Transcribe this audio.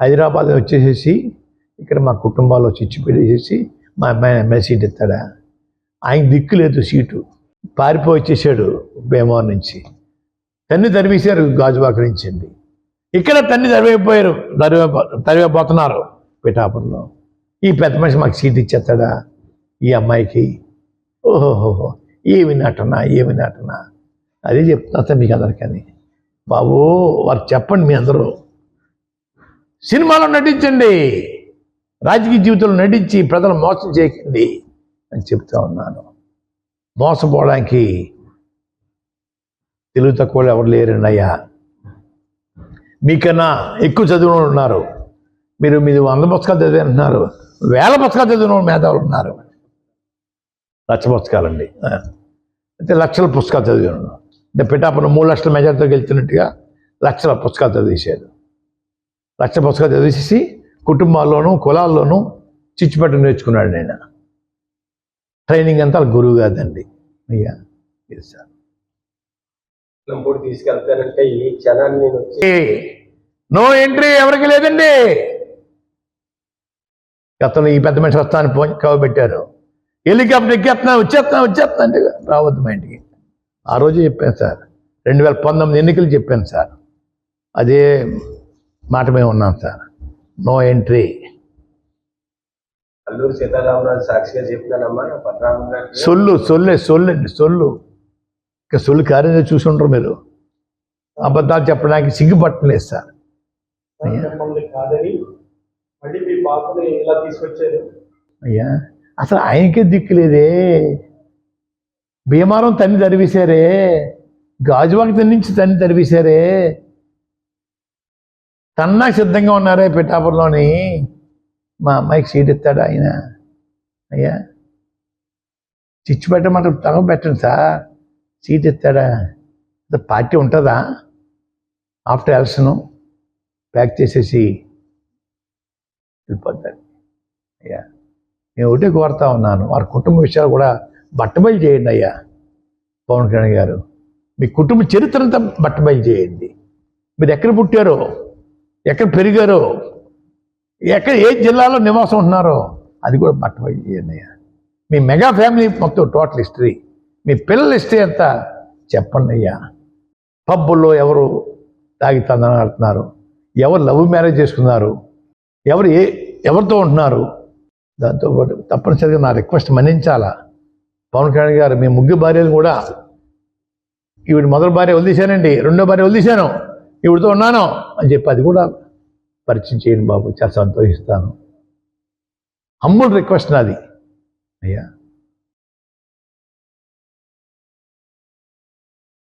హైదరాబాద్ వచ్చేసేసి ఇక్కడ మా కుటుంబాలు వచ్చి ఇచ్చి పెట్టేసేసి మా అమ్మాయి ఎమ్మెల్యే సీట్ ఇస్తాడా ఆయన దిక్కు లేదు సీటు. పారిపోయి వచ్చేసాడు భీమవరం నుంచి. తన్ని తరివేశారు గాజువాక నుంచి అండి. ఇక్కడ తన్ని తరివైపోయారు తరివే తరివేపోతున్నారు పిఠాపురంలో. ఈ పెద్ద మనిషి మాకు సీట్ ఇచ్చేస్తాడా? ఈ అమ్మాయికి. ఓహోహోహో ఏమి నటన ఏమి నటన? అదే చెప్తున్నా మీకు అందరికని బాబు వారు చెప్పండి మీ అందరూ. సినిమాలో నటించండి. రాజకీయ జీవితంలో నటించి ప్రజలు మోసం చేయకండి అని చెప్తా ఉన్నాను. మోసపోవడానికి తెలుగు తక్కువ ఎవరు లేరండి అయ్యా మీకన్నా ఎక్కువ చదివిన వాళ్ళు ఉన్నారు. మీరు మీరు వంద పుస్తకాలు చదివి అంటున్నారు. వేల పుస్తకాలు చదివిన మేధావులు ఉన్నారు. లక్ష పుస్తకాలండి. అయితే లక్షల పుస్తకాలు చదివాను. అంటే పిఠాపురం మూడు లక్షల మెజార్టీతో గెలిచినట్టుగా లక్షల పుస్తకాలు చదివేశారు. లక్ష పుస్తకాలు చదివేసి కుటుంబాల్లోనూ కులాల్లోనూ చిచ్చుపెట్ట నేర్చుకున్నాడు నేను. ట్రైనింగ్ అంతా గురువు కాదండి. అయ్యా సార్. ఈ క్షణాన్ని వచ్చి నో ఎంట్రీ ఎవరికి లేదండి. గతంలో ఈ పెద్ద మనిషి వస్తాను ఫోన్ కవ పెట్టారు హెలికాప్టర్ ఎక్కేస్తున్నా వచ్చేస్తున్నా వచ్చేస్తున్నా అంటే రావద్దు మా ఇంటికి. ఆ రోజు చెప్పాను సార్. రెండు వేల పంతొమ్మిది ఎన్నికలు చెప్పాను సార్. అదే మాట మేము ఉన్నాం sir. No entry Alluri Sitaramaraju సాక్షిగా గారికి సొల్లు సొల్లే సొల్లండి సొల్లు. ఇంకా సొల్లు కార్యం చూసి ఉండరు మీరు. అబద్ధాలు చెప్పడానికి సిగ్గుపట్టలేదు సార్. అయ్యా అసలు ఆయనకే దిక్కు లేదే. భీమారం తన్ని తరివేశారే. గాజువాకి తన్ని నుంచి తన్ని తరివేశారే. కన్నా సిద్ధంగా ఉన్నారే పిఠాపురంలోని మా అమ్మాయికి సీట్ ఇస్తాడు ఆయన. అయ్యా? చిచ్చు పెట్టమంటే తగం పెట్టండి సార్. సీట్ ఇస్తాడా? పార్టీ ఉంటుందా? ఆఫ్టర్ ఎలక్షను ప్యాక్ చేసేసి వెళ్ళిపోతాడు. అయ్యా నేను ఒకటే కోరుతా ఉన్నాను. వారి కుటుంబ విషయాలు కూడా బట్టబయలు చేయండి అయ్యా పవన్ కళ్యాణ్ గారు. మీ కుటుంబ చరిత్ర అంతా బట్టబయలు చేయండి. మీరు ఎక్కడ పుట్టారో? ఎక్కడ పెరిగారో? ఎక్కడ ఏ జిల్లాలో నివాసం ఉంటున్నారో? అది కూడా బట్టబయలు మీ మెగా ఫ్యామిలీ మొత్తం టోటల్ హిస్టరీ. మీ పిల్లల హిస్టరీ ఎంత? చెప్పండి అయ్యా. పబ్బుల్లో ఎవరు తాగి తందనాడుతున్నారు ఎవరు లవ్ మ్యారేజ్ చేసుకున్నారు? ఎవరు ఏ ఎవరితో ఉంటున్నారు? దాంతోపాటు తప్పనిసరిగా నా రిక్వెస్ట్ మన్నించాలా? పవన్ కళ్యాణ్ గారు మీ ముగ్గురు భార్యలు కూడా ఈవిడ మొదటి భార్య వదిలేశానండి. రెండో భార్య వదిలేశాను. ఇవిడితో ఉన్నాను అని చెప్పి అది కూడా పరిచయం చేయండి బాబు. చాలా సంతోషిస్తాను. హంబుల్ రిక్వెస్ట్ నాది. అయ్యా.